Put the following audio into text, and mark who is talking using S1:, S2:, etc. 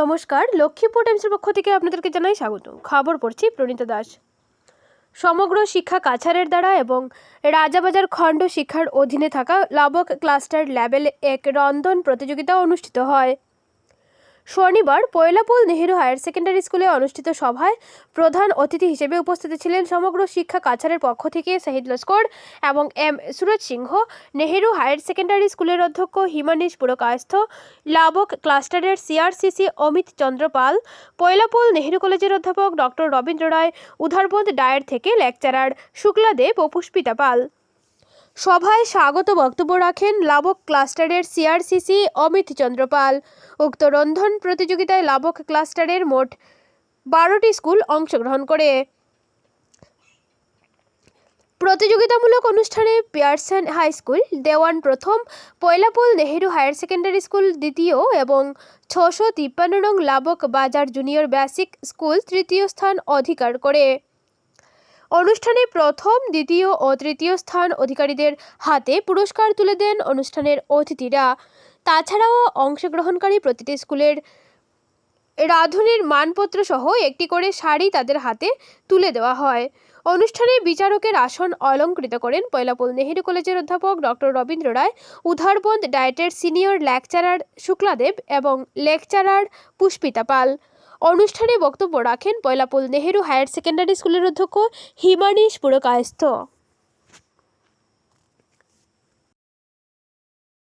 S1: নমস্কার, লক্ষ্মীপুর টাইমসের পক্ষ থেকে আপনাদেরকে জানাই স্বাগত খবর পড়ছি প্রণীতা দাস। সমগ্র শিক্ষা কাছারের দ্বারা এবং রাজাবাজার খণ্ড শিক্ষার অধীনে থাকা লাবক ক্লাস্টার লেভেল এক রন্ধন প্রতিযোগিতা অনুষ্ঠিত হয়। শনিবার পয়লাপুল নেহেরু হায়ার সেকেন্ডারি স্কুলে অনুষ্ঠিত সভায় প্রধান অতিথি হিসেবে উপস্থিত ছিলেন সমগ্র শিক্ষা কাছারের পক্ষ থেকে শহীদ লস্কর এবং M Suraj Singh. Nehru higher secondary স্কুলের অধ্যক্ষ হিমানীশ পুরকায়স্থ, লাবক ক্লাস্টারের সিআরসিসি অমিত চন্দ্র পাল পয়লাপুল নেহেরু কলেজের অধ্যাপক ডক্টর রবীন্দ্র রায় উধারপদ ডায়ের থেকে লেকচারার শুক্লা দেব ও পুষ্পিতা পাল। সভায় স্বাগত বক্তব্য রাখেন লাবক ক্লাস্টারের সিআরসিসি অমিত চন্দ্রপাল। উক্ত রন্ধন প্রতিযোগিতায় লাবক ক্লাস্টারের মোট বারোটি স্কুল অংশগ্রহণ করে। প্রতিযোগিতামূলক অনুষ্ঠানে পিয়ারসন হাই স্কুল, দেওয়ান প্রথম, Pailapool Nehru higher secondary school দ্বিতীয় এবং ছশো তিপ্পান্ন নং লাবক বাজার জুনিয়র বেসিক স্কুল তৃতীয় স্থান অধিকার করে। অনুষ্ঠানে প্রথম, দ্বিতীয় ও তৃতীয় স্থান অধিকারীদের হাতে পুরস্কার তুলে দেন অনুষ্ঠানের অতিথিরা। তাছাড়াও অংশগ্রহণকারী প্রতিটি স্কুলের রাঁধুনির মানপত্র সহ একটি করে শাড়ি তাদের হাতে তুলে দেওয়া হয়। অনুষ্ঠানে বিচারকের আসন অলঙ্কৃত করেন পয়লাপুল নেহেরু কলেজের অধ্যাপক ডক্টর রবীন্দ্র রায়, উধারবন্দ ডায়েটের সিনিয়র লেকচারার শুক্লাদেব এবং লেকচারার পুষ্পিতা পাল। অনুষ্ঠানে বক্তব্য রাখেন পয়লাপুল নেহেরু হায়ার সেকেন্ডারি স্কুলের অধ্যক্ষ হিমানীশ পুরকায়স্থ।